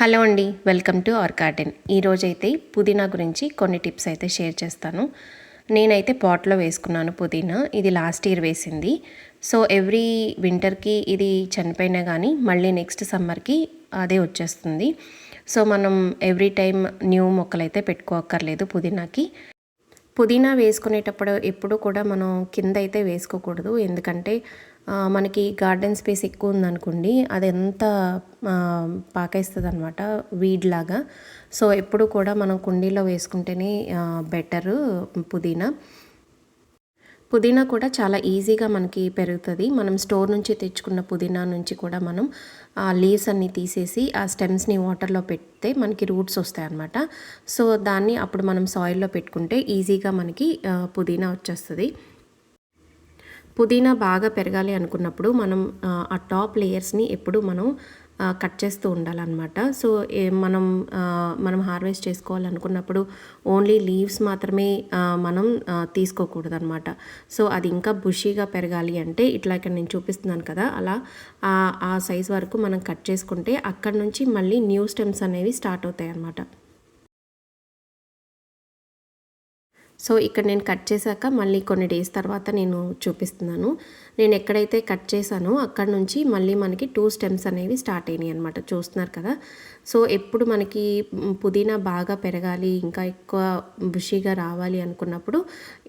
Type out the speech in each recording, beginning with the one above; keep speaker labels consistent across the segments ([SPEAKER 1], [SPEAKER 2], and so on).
[SPEAKER 1] Hello అండి welcome to our garden. ఈరోజైతే పుదీనా గురించి కొన్ని టిప్స్ అయితే షేర్ చేస్తాను. నేనైతే పాట్లో వేసుకున్నాను పుదీనా ఇది లాస్ట్ ఇయర్ వేసింది. సో ఎవ్రీ వింటర్కి ఇది చనిపోయినా కానీ మళ్ళీ నెక్స్ట్ సమ్మర్కి అదే వచ్చేస్తుంది. సో మనం ఎవ్రీ టైం న్యూ మొక్కలైతే పెట్టుకోక్కర్లేదు పుదీనాకి. పుదీనా వేసుకునేటప్పుడు ఎప్పుడు కూడా మనం కింద అయితే వేసుకోకూడదు. ఎందుకంటే మనకి గార్డెన్ స్పేస్ ఎక్కువ ఉందనుకోండి అది ఎంత పాకేస్తుంది అనమాట వీడ్ లాగా సో ఎప్పుడు కూడా మనం కుండీలో వేసుకుంటేనే బెటరు పుదీనా. పుదీనా కూడా చాలా ఈజీగా మనకి పెరుగుతుంది. మనం స్టోర్ నుంచి తెచ్చుకున్న పుదీనా నుంచి కూడా మనం ఆ లీవ్స్ అన్ని తీసేసి ఆ స్టెమ్స్ని వాటర్లో పెడితే మనకి రూట్స్ వస్తాయి అన్నమాట. సో దాన్ని అప్పుడు మనం సాయిల్లో పెట్టుకుంటే ఈజీగా మనకి పుదీనా వచ్చేస్తుంది. పుదీనా బాగా పెరగాలి అనుకున్నప్పుడు మనం ఆ టాప్ లేయర్స్ని ఎప్పుడు మనం కట్ చేస్తూ ఉండాలన్నమాట. సో మనం మనం హార్వెస్ట్ చేసుకోవాలనుకున్నప్పుడు ఓన్లీ లీవ్స్ మాత్రమే మనం తీసుకోకూడదు అనమాట సో అది ఇంకా బుషీగా పెరగాలి అంటే ఇట్లా ఇక్కడ నేను చూపిస్తున్నాను కదా అలా ఆ సైజ్ వరకు మనం కట్ చేసుకుంటే అక్కడ నుంచి మళ్ళీ న్యూ స్టెమ్స్ అనేవి స్టార్ట్ అవుతాయి అన్నమాట సో ఇక్కడ నేను కట్ చేశాక మళ్ళీ కొన్ని డేస్ తర్వాత నేను చూపిస్తున్నాను. నేను ఎక్కడైతే కట్ చేశానో అక్కడ నుంచి మళ్ళీ మనకి టూ స్టెమ్స్ అనేవి స్టార్ట్ అయినాయి అనమాట చూస్తున్నారు కదా? సో ఎప్పుడు మనకి పుదీనా బాగా పెరగాలి ఇంకా ఎక్కువ బుషీగా రావాలి అనుకున్నప్పుడు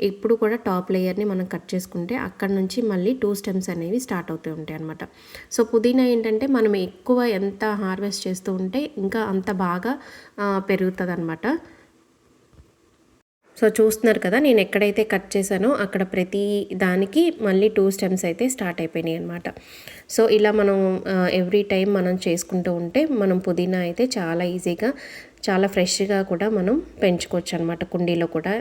[SPEAKER 1] ఎప్పుడు కూడా టాప్ లేయర్ని మనం కట్ చేసుకుంటే అక్కడ నుంచి మళ్ళీ టూ స్టెమ్స్ అనేవి స్టార్ట్ అవుతూ ఉంటాయి అనమాట సో పుదీనా ఏంటంటే మనం ఎక్కువ ఎంత హార్వెస్ట్ చేస్తూ ఉంటే ఇంకా అంత బాగా పెరుగుతుంది అనమాట సో చూస్తున్నారు కదా నేను ఎక్కడైతే కట్ చేశానో అక్కడ ప్రతి దానికి మళ్ళీ టూ స్టెమ్స్ అయితే స్టార్ట్ అయిపోయినాయి అనమాట సో ఇలా మనం ఎవ్రీ టైం మనం చేసుకుంటూ ఉంటే మనం పుదీనా అయితే చాలా ఈజీగా చాలా ఫ్రెష్గా కూడా మనం పెంచుకోవచ్చు అనమాట కుండీలో కూడా.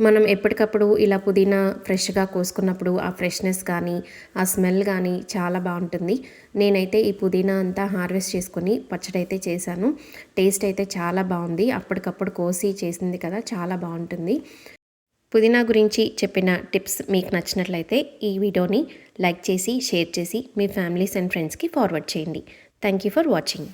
[SPEAKER 1] మనం ఎప్పటికప్పుడు ఇలా పుదీనా ఫ్రెష్గా కోసుకున్నప్పుడు ఆ ఫ్రెష్నెస్ కానీ ఆ స్మెల్ కానీ చాలా బాగుంటుంది. నేనైతే ఈ పుదీనా అంతా హార్వెస్ట్ చేసుకొని పచ్చడి అయితే చేశాను. టేస్ట్ అయితే చాలా బాగుంది. అప్పటికప్పుడు కోసి చేసింది కదా చాలా బాగుంటుంది. పుదీనా గురించి చెప్పిన టిప్స్ మీకు నచ్చినట్లయితే ఈ వీడియోని లైక్ చేసి షేర్ చేసి మీ ఫ్యామిలీస్ అండ్ ఫ్రెండ్స్కి ఫార్వర్డ్ చేయండి. Thank you for watching.